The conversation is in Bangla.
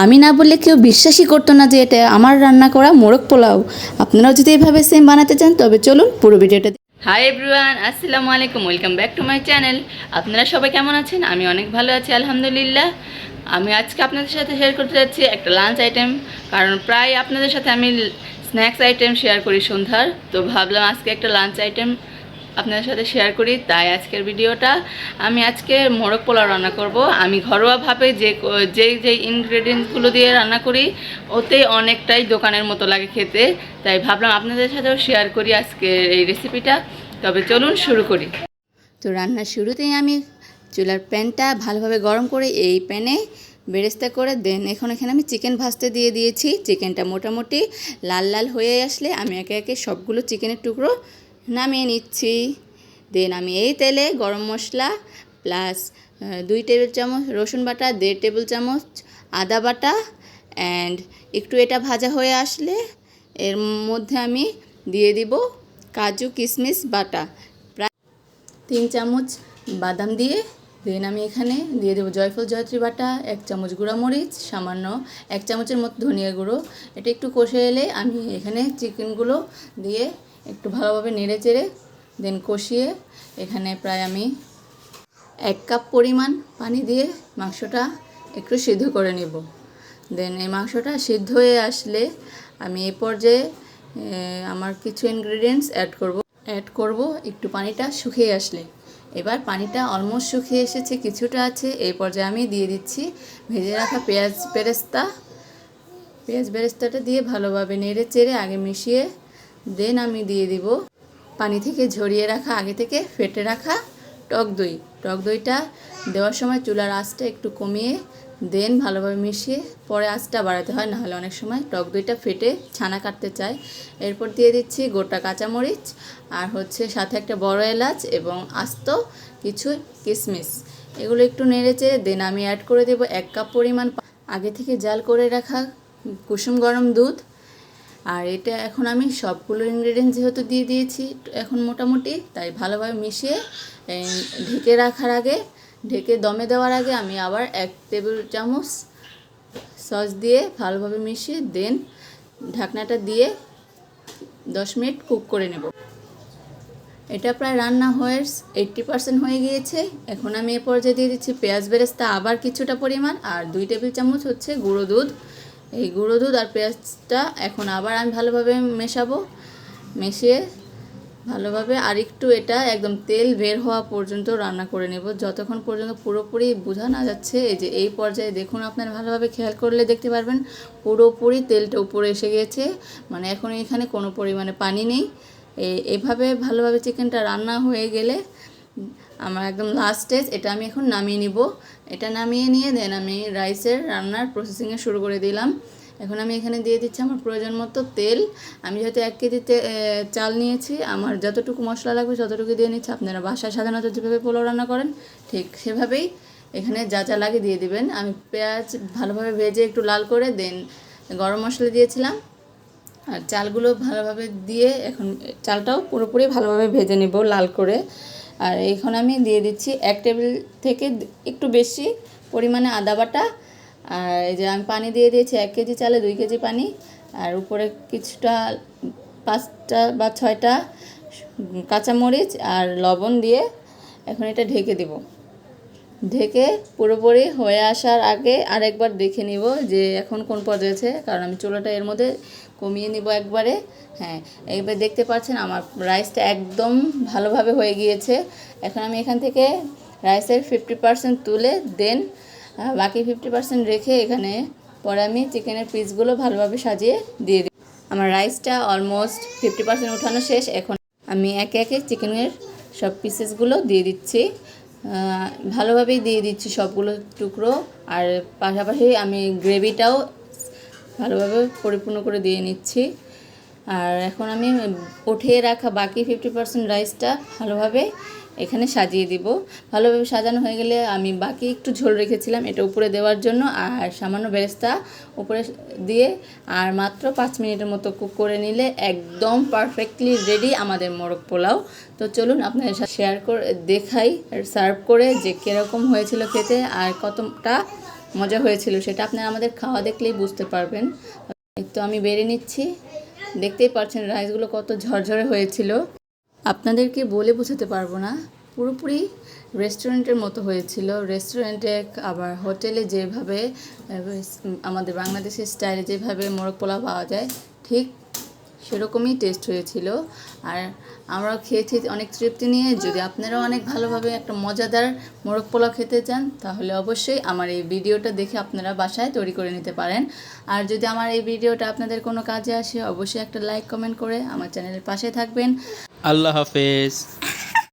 আমি না বললে কেউ বিশ্বাসই করতো না যে এটা আমার রান্না করা মোরগ পোলাও। আপনারাও যদি এভাবে সেম বানাতে চান, তবে চলুন পুরো ভিডিওটা হাই এভরিওয়ান আসসালামু আলাইকুম welcome back to my channel আপনারা সবাই কেমন আছেন? আমি অনেক ভালো আছি, আলহামদুলিল্লাহ। আমি আজকে আপনাদের সাথে শেয়ার করতে যাচ্ছি একটা লাঞ্চ আইটেম কারণ প্রায় আপনাদের সাথে আমি স্ন্যাক্স আইটেম শেয়ার করি সন্ধ্যার। তো ভাবলাম আজকে একটা লাঞ্চ আইটেম আপনাদের সাথে শেয়ার করি, তাই আজকের ভিডিওটা আমি আজকে মোরগ পোলাও রান্না করব। আমি ঘরোয়াভাবে যে যে যে ইনগ্রেডিয়েন্টসগুলো দিয়ে রান্না করি, ওতে অনেকটাই দোকানের মতো লাগে খেতে। তাই ভাবলাম আপনাদের সাথেও শেয়ার করি আজকে এই রেসিপিটা তবে চলুন শুরু করি। তো রান্নার শুরুতেই আমি চুলার প্যানটা ভালোভাবে গরম করে এই প্যানে বেরেস্তা করে দেন। এখন এখানে আমি চিকেন ভাজতে দিয়ে দিয়েছি। চিকেনটা মোটামুটি লাল লাল হয়ে আসলে আমি একে একে সবগুলো চিকেনের টুকরো নামিয়ে নিচ্ছি। দেন আমি এই তেলে গরম মশলা প্লাস দুই টেবিল চামচ রসুন বাটা, দেড় টেবিল চামচ আদা বাটা অ্যান্ড একটু এটা ভাজা হয়ে আসলে এর মধ্যে আমি দিয়ে দিব কাজু কিশমিশ বাটা। প্রায় তিন চামচ বাদাম দিয়ে দেন আমি এখানে দিয়ে দেবো জয়ফল, জয়ত্রী বাটা, এক চামচ গুঁড়ামরিচ, সামান্য এক চামচের মতো ধনিয়া গুঁড়ো। এটা একটু কষে এলে আমি এখানে চিকেনগুলো দিয়ে একটু ভালোভাবে নেড়ে চেড়ে দেন কষিয়ে এখানে প্রায় আমি এক কাপ পরিমাণ পানি দিয়ে মাংসটা একটু সিদ্ধ করে নেব। দেন এই মাংসটা সিদ্ধ হয়ে আসলে আমি এই পর্যায়ে এ, আমার কিছু ইনগ্রেডিয়েন্টস অ্যাড করব। অ্যাড করব একটু পানিটা শুকিয়ে আসলে। এবার পানিটা অলমোস্ট শুকিয়ে এসেছে কিছুটা আছে। এই পর্যায়ে আমি দিয়ে দিচ্ছি ভেজে রাখা পেঁয়াজ বেরেস্তা। পেঁয়াজ বেরেস্তাটা দিয়ে ভালোভাবে নেড়ে চেড়ে আগে মিশিয়ে দেন আমি দিয়ে দিব পানি থেকে ঝরিয়ে রাখা, আগে থেকে ফেটে রাখা টক দই। টক দইটা দেওয়ার সময় চুলার আঁচটা একটু কমিয়ে দেন ভালোভাবে মিশিয়ে, পরে আঁচটা বাড়াতে হয়, নাহলে অনেক সময় টক দইটা ফেটে ছানা কাটতে চায়। এরপর দিয়ে দিচ্ছি গোটা কাঁচামরিচ আর হচ্ছে সাথে একটা বড় এলাচ এবং আস্ত কিছু কিশমিশ এগুলো একটু নেড়ে দেন আমি অ্যাড করে দেবো এক কাপ পরিমাণ আগে থেকে জাল করে রাখা কুসুম গরম দুধ। আর এটা এখন আমি সবগুলো ইনগ্রেডিয়েন্টস যেহেতু দিয়ে দিয়েছি, এখন মোটামুটি তাই ভালোভাবে মিশিয়ে ঢেকে রাখার আগে, ঢেকে দমে দেওয়ার আগে আমি আবার এক টেবিল চামচ সস দিয়ে ভালোভাবে মিশিয়ে দেন ঢাকনাটা দিয়ে দশ মিনিট কুক করে নেব। এটা প্রায় রান্না হয়ে এইট্টি পার্সেন্ট হয়ে গিয়েছে। এখন আমি এ পর্যায়ে দিয়ে দিচ্ছি পেঁয়াজ বেরেস্তা আবার কিছুটা পরিমাণ, আর দুই টেবিল চামচ হচ্ছে গুঁড়ো দুধ। এই গুঁড়ো দুধ আর পেঁয়াজটা এখন আবার আমি ভালোভাবে মেশাবো। মিশিয়ে ভালোভাবে আর একটু এটা একদম তেল বের হওয়া পর্যন্ত রান্না করে নেব। যতক্ষণ পর্যন্ত পুরোপুরি বোঝা না যাচ্ছে, এই যে এই পর্যায়ে দেখুন আপনারা ভালোভাবে খেয়াল করলে দেখতে পারবেন, পুরোপুরি তেলটা উপরে এসে গিয়েছে মানে এখন এখানে কোনো পরিমাণে পানি নেই। এভাবে ভালোভাবে চিকেনটা রান্না হয়ে গেলে আমার একদম লাস্ট স্টেজ এটা আমি এখন নামিয়ে নিব। এটা নামিয়ে নিয়ে দেন আমি রাইসের রান্নার প্রসেসিংয়ে শুরু করে দিলাম। এখন আমি এখানে দিয়ে দিচ্ছি আমার প্রয়োজন মতো তেল। আমি যেহেতু এক কেজি চাল নিয়েছি, আমার যতটুকু মশলা লাগবে ততটুকু দিয়ে নিচ্ছি। আপনারা বাসায় সাধারণত যেভাবে পোলাও রান্না করেন, ঠিক সেভাবেই এখানে যা যা লাগে দিয়ে দিবেন। আমি পেঁয়াজ ভালোভাবে ভেজে একটু লাল করে দেন গরম মশলা দিয়েছিলাম। আর চালগুলো ভালোভাবে দিয়ে এখন চালটাও পুরোপুরি ভালোভাবে ভেজে নেব লাল করে। আর এখন আমি দিয়ে দিচ্ছি এক টেবিল থেকে একটু বেশি পরিমাণে আদা বাটা। আর এই যে আমি পানি দিয়ে দিয়েছি এক কেজি চালে দুই কেজি পানি। আর উপরে কিছুটা পাঁচটা বা ছয়টা কাঁচামরিচ আর লবণ দিয়ে এখন এটা ঢেকে দেবো। ঢেকে পুরোপুরি হয়ে আসার আগে আরেকবার দেখে নিব যে এখন কোন পর্যায়ে আছে, কারণ আমি চুলাটা এর মধ্যে কমিয়ে নিব একবারে। হ্যাঁ এইবার দেখতে পাচ্ছেন আমার রাইসটা একদম ভালোভাবে হয়ে গিয়েছে। এখন আমি এখান থেকে রাইসের ফিফটি পার্সেন্ট তুলে দেন বাকি ফিফটি পার্সেন্ট রেখে এখানে পরে আমি চিকেনের পিসগুলো ভালোভাবে সাজিয়ে দিয়ে দিই আমার রাইসটা অলমোস্ট ফিফটি পার্সেন্ট উঠানো শেষ। এখন আমি একে একে চিকেনের সব পিসেসগুলো দিয়ে দিচ্ছি। ভালোভাবেই দিয়ে দিচ্ছি সবগুলো টুকরো। আর পাশাপাশি আমি গ্রেভিটাও ভালোভাবে পরিপূর্ণ করে দিয়ে নিচ্ছি। আর এখন আমি উঠিয়ে রাখা বাকি ফিফটি পার্সেন্ট রাইসটা ভালোভাবে এখানে সাজিয়ে দিব। ভালোভাবে সাজানো হয়ে গেলে আমি বাকি একটু ঝোল রেখেছিলাম এটা উপরে দেওয়ার জন্য আর সামান্য বেরেস্তা উপরে দিয়ে আর মাত্র পাঁচ মিনিটের মতো কুক করে নিলে একদম পারফেক্টলি রেডি আমাদের মোরগ পোলাও। তো চলুন আপনাদের সাথে শেয়ার করে দেখাই সার্ভ করে যে কীরকম হয়েছিল খেতে আর কতটা মজা হয়েছিল, সেটা আপনারা আমাদের খাওয়া দেখলেই বুঝতে পারবেন। তো আমি বেড়ে নিচ্ছি। দেখতেই পারছেন রাইসগুলো কত ঝরঝরে হয়েছিল। আপনাদেরকে বলে বোঝাতে পারব না। পুরোপুরি রেস্টুরেন্টের মতো হয়েছিল। রেস্টুরেন্টে আবার হোটেলে যেভাবে আমাদের বাংলাদেশের স্টাইলে যেভাবে মোরগ পোলাও পাওয়া যায়, ঠিক সেরকমই টেস্ট হয়েছিল। আর আমরা খেয়েছি অনেক তৃপ্তি নিয়ে যদি আপনারাও অনেক ভালোভাবে একটা মজাদার মোরগ পোলাও খেতে চান, তাহলে অবশ্যই আমার এই ভিডিওটা দেখে আপনারা বাসায় তৈরি করে নিতে পারেন। আর যদি আমার এই ভিডিওটা আপনাদের কোনো কাজে আসে, অবশ্যই একটা লাইক কমেন্ট করে আমার চ্যানেলের পাশে থাকবেন। আল্লাহ হাফেজ।